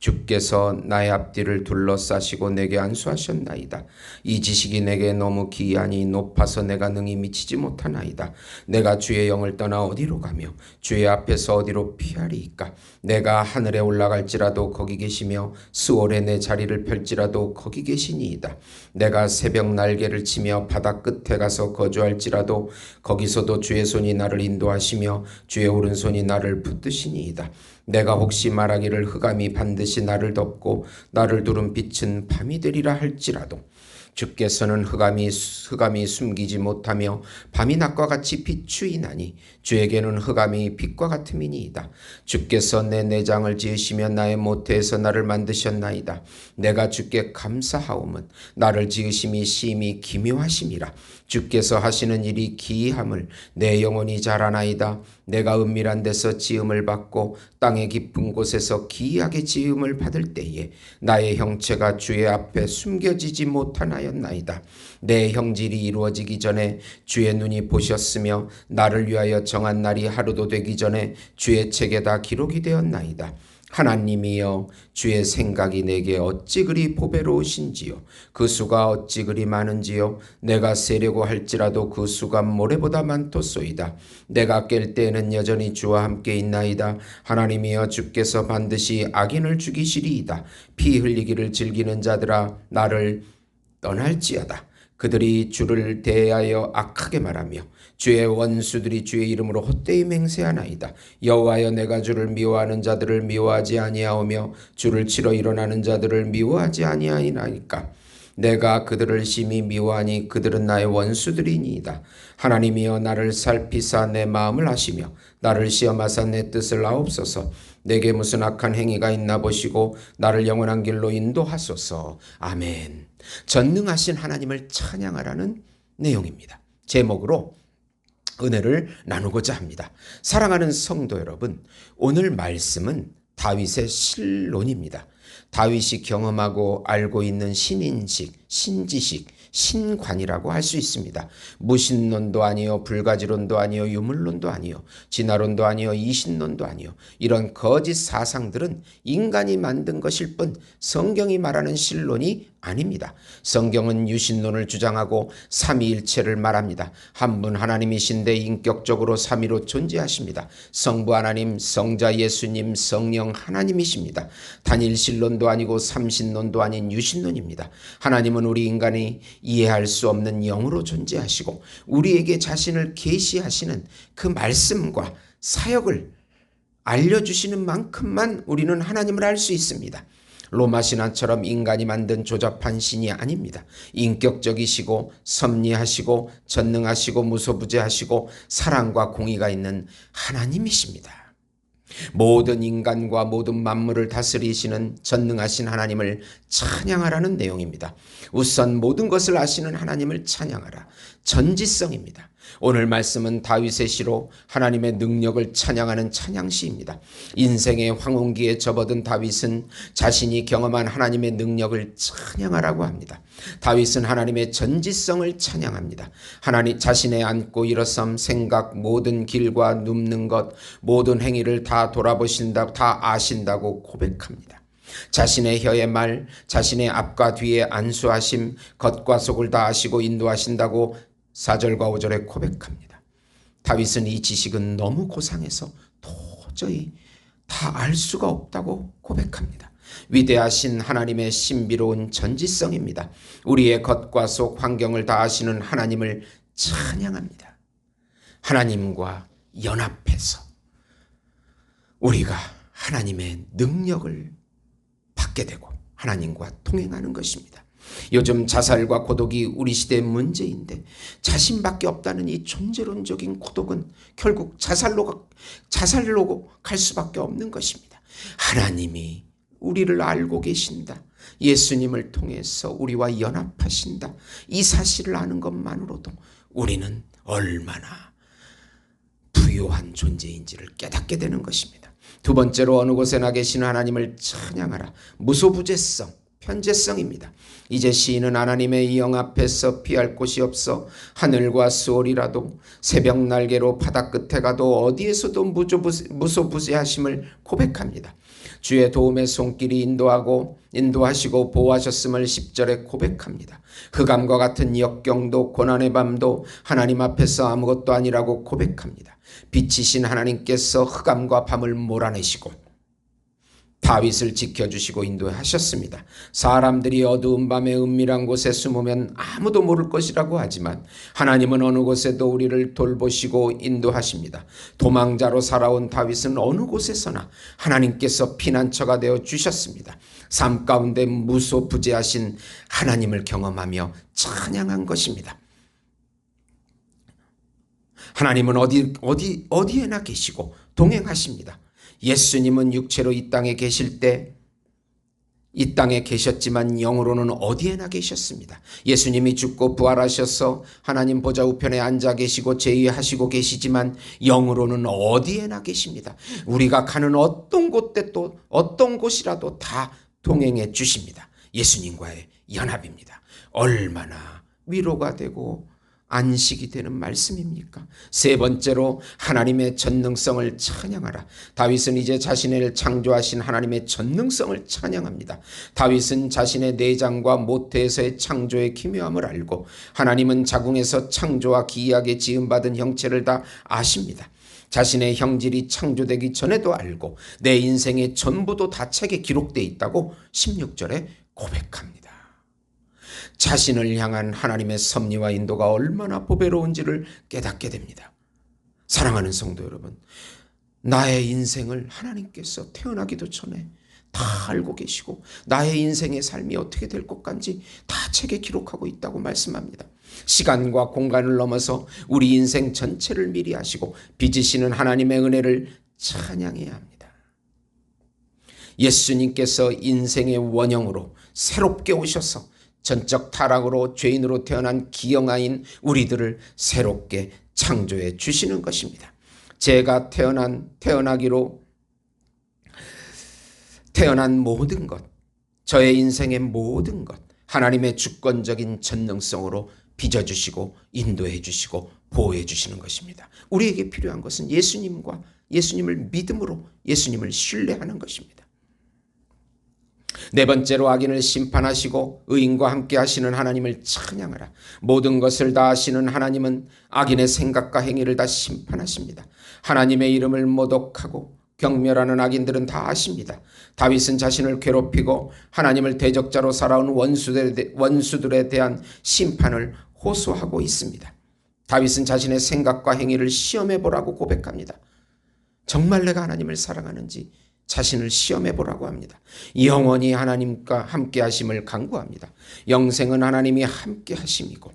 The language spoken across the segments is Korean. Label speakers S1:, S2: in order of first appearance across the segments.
S1: 주께서 나의 앞뒤를 둘러싸시고 내게 안수하셨나이다. 이 지식이 내게 너무 기이하니 높아서 내가 능히 미치지 못하나이다. 내가 주의 영을 떠나 어디로 가며 주의 앞에서 어디로 피하리이까. 내가 하늘에 올라갈지라도 거기 계시며 수월에 내 자리를 펼지라도 거기 계시니이다. 내가 새벽 날개를 치며 바다 끝에 가서 거주할지라도 거기서도 주의 손이 나를 인도하시며 주의 오른손이 나를 붙드시니이다. 내가 혹시 말하기를 흑암이 반드시 나를 덮고 나를 두른 빛은 밤이 되리라 할지라도 주께서는 흑암이 흑암이 숨기지 못하며 밤이 낮과 같이 비추이나니 주에게는 흑암이 빛과 같음이니이다. 주께서 내 내장을 지으시며 나의 모태에서 나를 만드셨나이다. 내가 주께 감사하오면 나를 지으심이 심히 기묘하심이라. 주께서 하시는 일이 기이함을 내 영혼이 잘 아나이다. 내가 은밀한 데서 지음을 받고 땅의 깊은 곳에서 기이하게 지음을 받을 때에 나의 형체가 주의 앞에 숨겨지지 못하나였나이다. 내 형질이 이루어지기 전에 주의 눈이 보셨으며 나를 위하여 정한 날이 하루도 되기 전에 주의 책에 다 기록이 되었나이다. 하나님이여 주의 생각이 내게 어찌 그리 보배로우신지요? 그 수가 어찌 그리 많은지요? 내가 세려고 할지라도 그 수가 모래보다 많도소이다. 내가 깰 때에는 여전히 주와 함께 있나이다. 하나님이여 주께서 반드시 악인을 죽이시리이다. 피 흘리기를 즐기는 자들아 나를 떠날지어다 그들이 주를 대하여 악하게 말하며 주의 원수들이 주의 이름으로 헛되이 맹세하나이다. 여호와여 내가 주를 미워하는 자들을 미워하지 아니하오며 주를 치러 일어나는 자들을 미워하지 아니하니까 내가 그들을 심히 미워하니 그들은 나의 원수들이니이다. 하나님이여 나를 살피사 내 마음을 아시며 나를 시험하사 내 뜻을 아옵소서. 내게 무슨 악한 행위가 있나 보시고 나를 영원한 길로 인도하소서. 아멘. 전능하신 하나님을 찬양하라는 내용입니다. 제목으로 은혜를 나누고자 합니다. 사랑하는 성도 여러분, 오늘 말씀은 다윗의 실론입니다. 다윗이 경험하고 알고 있는 신인식, 신지식, 신관이라고 할 수 있습니다. 무신론도 아니요, 불가지론도 아니요, 유물론도 아니요, 진화론도 아니요, 이신론도 아니요. 이런 거짓 사상들은 인간이 만든 것일 뿐 성경이 말하는 신론이 아닙니다. 성경은 유신론을 주장하고 삼위일체를 말합니다. 한 분 하나님이신데 인격적으로 삼위로 존재하십니다. 성부 하나님, 성자 예수님, 성령 하나님이십니다. 단일신론도 아니고 삼신론도 아닌 유신론입니다. 하나님은 우리 인간이 이해할 수 없는 영으로 존재하시고 우리에게 자신을 계시하시는 그 말씀과 사역을 알려주시는 만큼만 우리는 하나님을 알 수 있습니다. 로마 신화처럼 인간이 만든 조잡한 신이 아닙니다. 인격적이시고 섭리하시고 전능하시고 무소부재하시고 사랑과 공의가 있는 하나님이십니다. 모든 인간과 모든 만물을 다스리시는 전능하신 하나님을 찬양하라는 내용입니다. 우선 모든 것을 아시는 하나님을 찬양하라. 전지성입니다. 오늘 말씀은 다윗의 시로 하나님의 능력을 찬양하는 찬양시입니다. 인생의 황혼기에 접어든 다윗은 자신이 경험한 하나님의 능력을 찬양하라고 합니다. 다윗은 하나님의 전지성을 찬양합니다. 하나님 자신의 앉고 일어섬 생각 모든 길과 눕는 것 모든 행위를 다 돌아보신다 다 아신다고 고백합니다. 자신의 혀의 말, 자신의 앞과 뒤에 안수하심, 겉과 속을 다 아시고 인도하신다고 4절과 5절에 고백합니다. 다윗은 이 지식은 너무 고상해서 도저히 다 알 수가 없다고 고백합니다. 위대하신 하나님의 신비로운 전지성입니다. 우리의 겉과 속 환경을 다 아시는 하나님을 찬양합니다. 하나님과 연합해서 우리가 하나님의 능력을 받게 되고 하나님과 통행하는 것입니다. 요즘 자살과 고독이 우리 시대의 문제인데 자신밖에 없다는 이 존재론적인 고독은 결국 자살로 자살로 갈 수밖에 없는 것입니다. 하나님이 우리를 알고 계신다. 예수님을 통해서 우리와 연합하신다. 이 사실을 아는 것만으로도 우리는 얼마나 부요한 존재인지를 깨닫게 되는 것입니다. 두 번째로 어느 곳에나 계신 하나님을 찬양하라. 무소부재성, 편재성입니다. 이제 시인은 하나님의 영 앞에서 피할 곳이 없어 하늘과 수월이라도 새벽 날개로 바다 끝에 가도 어디에서도 무소부재하심을 고백합니다. 주의 도움의 손길이 인도하고 인도하시고 보호하셨음을 10절에 고백합니다. 흑암과 같은 역경도 고난의 밤도 하나님 앞에서 아무것도 아니라고 고백합니다. 빛이신 하나님께서 흑암과 밤을 몰아내시고 다윗을 지켜주시고 인도하셨습니다. 사람들이 어두운 밤에 은밀한 곳에 숨으면 아무도 모를 것이라고 하지만 하나님은 어느 곳에도 우리를 돌보시고 인도하십니다. 도망자로 살아온 다윗은 어느 곳에서나 하나님께서 피난처가 되어 주셨습니다. 삶 가운데 무소부재하신 하나님을 경험하며 찬양한 것입니다. 하나님은 어디 어디 어디에나 계시고 동행하십니다. 예수님은 육체로 이 땅에 계실 때 이 땅에 계셨지만 영으로는 어디에나 계셨습니다. 예수님이 죽고 부활하셔서 하나님 보좌 우편에 앉아 계시고 제의하시고 계시지만 영으로는 어디에나 계십니다. 우리가 가는 어떤 곳에 또 어떤 곳이라도 다 동행해 주십니다. 예수님과의 연합입니다. 얼마나 위로가 되고 안식이 되는 말씀입니까? 세 번째로 하나님의 전능성을 찬양하라. 다윗은 이제 자신을 창조하신 하나님의 전능성을 찬양합니다. 다윗은 자신의 내장과 모태에서의 창조의 기묘함을 알고 하나님은 자궁에서 창조와 기이하게 지음받은 형체를 다 아십니다. 자신의 형질이 창조되기 전에도 알고 내 인생의 전부도 다 책에 기록되어 있다고 16절에 고백합니다. 자신을 향한 하나님의 섭리와 인도가 얼마나 보배로운지를 깨닫게 됩니다. 사랑하는 성도 여러분, 나의 인생을 하나님께서 태어나기도 전에 다 알고 계시고 나의 인생의 삶이 어떻게 될 것인지 다 책에 기록하고 있다고 말씀합니다. 시간과 공간을 넘어서 우리 인생 전체를 미리 하시고 빚으시는 하나님의 은혜를 찬양해야 합니다. 예수님께서 인생의 원형으로 새롭게 오셔서 전적 타락으로 죄인으로 태어난 기영아인 우리들을 새롭게 창조해 주시는 것입니다. 제가 태어난 태어나기로 태어난 모든 것, 저의 인생의 모든 것, 하나님의 주권적인 전능성으로 빚어주시고 인도해 주시고 보호해 주시는 것입니다. 우리에게 필요한 것은 예수님과 예수님을 믿음으로 예수님을 신뢰하는 것입니다. 네 번째로 악인을 심판하시고 의인과 함께 하시는 하나님을 찬양하라. 모든 것을 다 아시는 하나님은 악인의 생각과 행위를 다 심판하십니다. 하나님의 이름을 모독하고 경멸하는 악인들은 다 아십니다. 다윗은 자신을 괴롭히고 하나님을 대적자로 살아온 원수들에 대한 심판을 호소하고 있습니다. 다윗은 자신의 생각과 행위를 시험해 보라고 고백합니다. 정말 내가 하나님을 사랑하는지 자신을 시험해 보라고 합니다. 영원히 하나님과 함께 하심을 강구합니다. 영생은 하나님이 함께 하심이고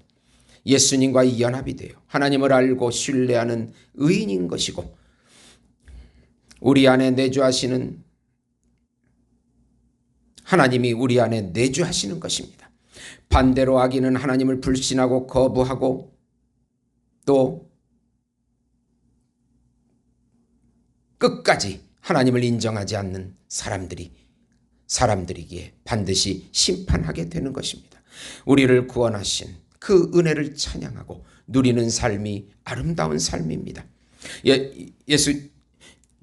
S1: 예수님과 연합이 되어 하나님을 알고 신뢰하는 의인인 것이고 우리 안에 내주하시는 하나님이 우리 안에 내주하시는 것입니다. 반대로 악인은 하나님을 불신하고 거부하고 또 끝까지 하나님을 인정하지 않는 사람들이 사람들이기에 반드시 심판하게 되는 것입니다. 우리를 구원하신 그 은혜를 찬양하고 누리는 삶이 아름다운 삶입니다. 예, 예수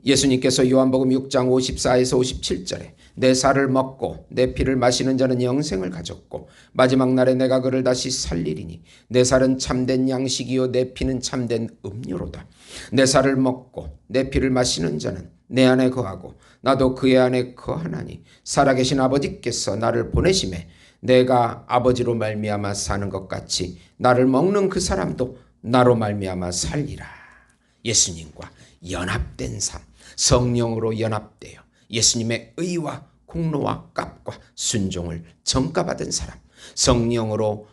S1: 예수님께서 요한복음 6장 54에서 57절에 내 살을 먹고 내 피를 마시는 자는 영생을 가졌고 마지막 날에 내가 그를 다시 살리리니 내 살은 참된 양식이요 내 피는 참된 음료로다. 내 살을 먹고 내 피를 마시는 자는 내 안에 거하고 나도 그의 안에 거하나니 살아계신 아버지께서 나를 보내심에 내가 아버지로 말미암아 사는 것 같이 나를 먹는 그 사람도 나로 말미암아 살리라. 예수님과 연합된 삶, 성령으로 연합되어 예수님의 의와 공로와 값과 순종을 정가받은 사람, 성령으로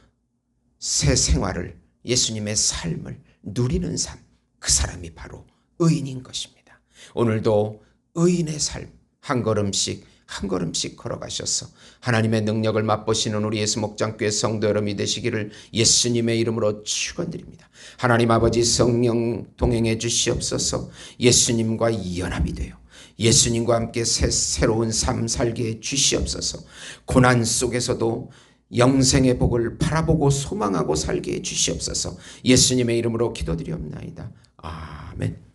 S1: 새 생활을 예수님의 삶을 누리는 삶, 그 사람이 바로 의인인 것입니다. 오늘도 의인의 삶 한 걸음씩 한 걸음씩 걸어가셔서 하나님의 능력을 맛보시는 우리 예수 목장교회 성도 여러분이 되시기를 예수님의 이름으로 축원드립니다. 하나님 아버지 성령 동행해 주시옵소서 예수님과 연합이 되어 예수님과 함께 새, 새로운 삶 살게 해 주시옵소서 고난 속에서도 영생의 복을 바라보고 소망하고 살게 해 주시옵소서 예수님의 이름으로 기도드리옵나이다. 아멘.